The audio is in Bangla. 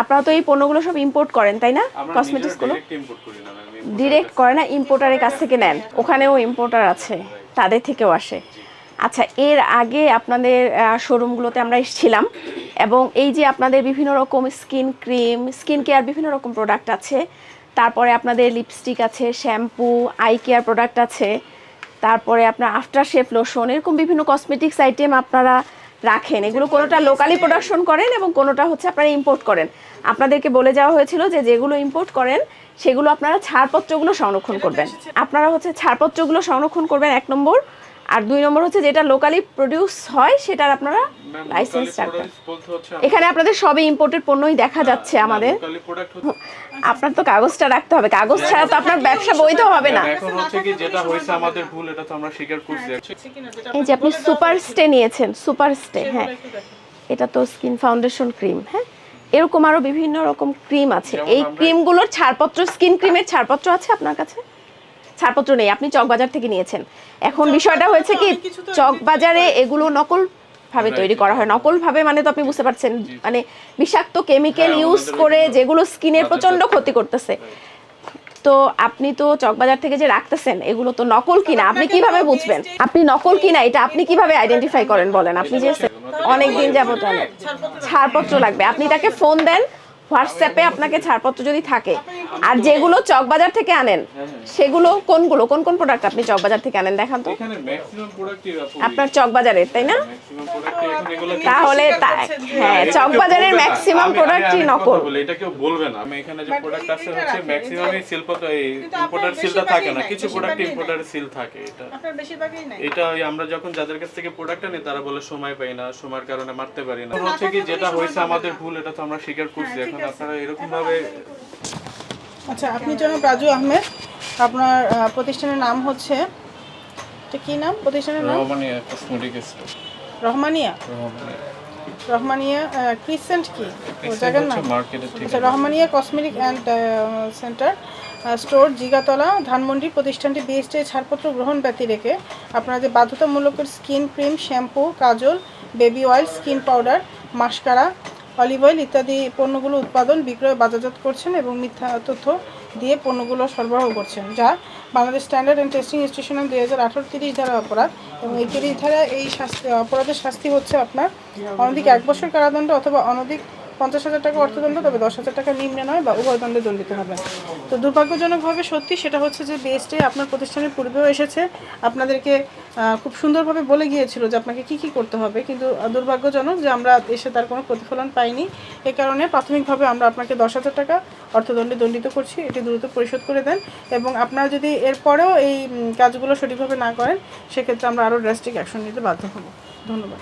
আপনারা তো এই পণ্যগুলো সব ইম্পোর্ট করেন তাই না? কসমেটিক্সগুলো ডিরেক্ট ইম্পোর্ট করি না ম্যাম ডিরেক্ট করে না ইম্পোর্টারের কাছ থেকে নেন। ওখানেও ইম্পোর্টার আছে তাদের থেকেও আসে। আচ্ছা এর আগে আপনাদের শোরুমগুলোতে আমরা এসেছিলাম এবং এই যে আপনাদের বিভিন্ন রকম স্কিন ক্রিম স্কিন কেয়ার বিভিন্ন রকম প্রোডাক্ট আছে তারপরে আপনাদের লিপস্টিক আছে শ্যাম্পু আই কেয়ার প্রোডাক্ট আছে তারপরে আপনার আফটার শেপ লোশন এরকম বিভিন্ন কসমেটিক্স আইটেম আপনারা রাখেন। এগুলো কোনোটা লোকালি প্রোডাকশন করেন এবং কোনোটা হচ্ছে আপনারা ইম্পোর্ট করেন। আপনাদেরকে বলে যাওয়া হয়েছিল যে যেগুলো ইম্পোর্ট করেন, সেগুলো আপনারা ছাড়পত্রগুলো সংরক্ষণ করবেন। আপনারা হচ্ছে ছাড়পত্রগুলো সংরক্ষণ করবেন এক নম্বর। আর দুই নম্বর হচ্ছে যেটা লোকালি প্রডিউস হয় সেটার আপনারা লাইসেন্স রাখবেন। এখানে আপনাদের সবই ইম্পোর্টেড পণ্যই দেখা যাচ্ছে আমাদের। আপনার তো কাগজটা রাখতে হবে। কাগজ ছাড়া তো আপনার ব্যবসা বৈধ হবে না। এখন হচ্ছে কি যেটা হয়েছে আমাদের ভুল এটা তো আমরা স্বীকার করছি। এই যে আপনি সুপার স্টে নিয়েছেন সুপার স্টে হ্যাঁ। এটা তো স্কিন ফাউন্ডেশন ক্রিম হ্যাঁ। এরকম আরও বিভিন্ন রকম ক্রিম আছে। এই ক্রিমগুলোর ছাড়পত্র স্কিন ক্রিমের ছাড়পত্র আছে আপনার কাছে? ছাড়পত্র নেই আপনি চকবাজার থেকে নিয়েছেন। এখন বিষয়টা হয়েছে কি চকবাজারে এগুলো নকল ভাবে তৈরি করা হয়। নকল ভাবে মানে তো আপনি বুঝতে পারছেন মানে বিষাক্ত কেমিক্যাল ইউজ করে যেগুলো স্কিনের প্রচণ্ড ক্ষতি করতেছে। তো আপনি তো চকবাজার থেকে যে রাখতেছেন এগুলো তো নকল কিনা আপনি কীভাবে বুঝবেন? আপনি নকল কিনা এটা আপনি কীভাবে আইডেন্টিফাই করেন বলেন? আপনি যে অনেক দিন যাবত। ছাড়পত্র লাগবে। আপনি তাকে ফোন দেন হোয়াটসঅ্যাপে আপনাকে ছাড়পত্র যদি থাকে আর যেগুলো চকবাজার থেকে আনেন সেগুলো কোনগুলো? কোন কোন প্রোডাক্ট আপনি চকবাজার থেকে আনেন দেখান তো? এখানে ম্যাক্সিমাম প্রোডাক্টই আপনার চকবাজারের তাই না? তাহলে হ্যাঁ চকবাজারের ম্যাক্সিমাম প্রোডাক্টই নকল। বলে এটা কেউ বলবে না। আমি এখানে যে প্রোডাক্ট আছে হচ্ছে ম্যাক্সিমামই সিল পত্র এই ইম্পোর্টার সিলটা থাকে না। কিছু প্রোডাক্ট ইম্পোর্টার সিল থাকে এটা। আপনার বেশিরভাগই নাই। এটা ওই আমরা যখন যাদের কাছ থেকে প্রোডাক্টটা নিই তারা বলে সময় পাই না সময়ের কারণে মারতে পারি না। হচ্ছে কি যেটা হয়েছে আমাদের ভুল এটা তো আমরা স্বীকার করছি এখন। আপনারা এরকম ভাবে আচ্ছা আপনি জনাব রাজু আহমেদ আপনার প্রতিষ্ঠানের নাম হচ্ছে এটা কি নাম? প্রতিষ্ঠানের নাম? Rahmania cosmetic store Rahmania? Rahmania. Rahmania crescent কি? ও জায়গার নাম? আচ্ছা Rahmania cosmetic and centre store Jigatala Dhanmondi প্রতিষ্ঠানটি বিএসটি ছাড়পত্র গ্রহণ ব্যতি রেখে আপনারা যে বাধ্যতামূলক স্কিন ক্রিম শ্যাম্পু কাজল baby oil skin powder mascara olive oil ইত্যাদি পণ্যগুলো উৎপাদন, বিক্রয়, বাজারজাত করছেন এবং মিথ্যা তথ্য দিয়ে পণ্যগুলো সরবরাহ করছেন, যা Bangladesh standard and testing institution দুই হাজার আঠারো তিরিশ ধারা অপরাধ এবং এই তিরিশ ধারা এই শাস্তি, অপরাধের শাস্তি হচ্ছে আপনার অনধিক এক বছর কারাদণ্ড অথবা অনধিক পঞ্চাশ হাজার টাকা অর্থদণ্ড, তবে দশ হাজার টাকা নিম্নে নয় বা উভয় দণ্ডে দণ্ডিত হবেন তো দুর্ভাগ্যজনকভাবে সত্যি সেটা হচ্ছে যে বেস্টে আপনার প্রতিষ্ঠানের পূর্বেও এসেছে। আপনাদেরকে খুব সুন্দরভাবে বলে গিয়েছিল যে আপনাকে কি কি করতে হবে, কিন্তু দুর্ভাগ্যজনক যে আমরা এসে তার কোনো প্রতিফলন পাইনি। এ কারণে প্রাথমিকভাবে আমরা আপনাকে দশ হাজার টাকা অর্থদণ্ডে দণ্ডিত করছি। এটি দ্রুত পরিশোধ করে দেন এবং আপনারা যদি এরপরেও এই কাজগুলো সঠিকভাবে না করেন, সেক্ষেত্রে আমরা আরও ড্রাস্টিক অ্যাকশন নিতে বাধ্য হব। ধন্যবাদ।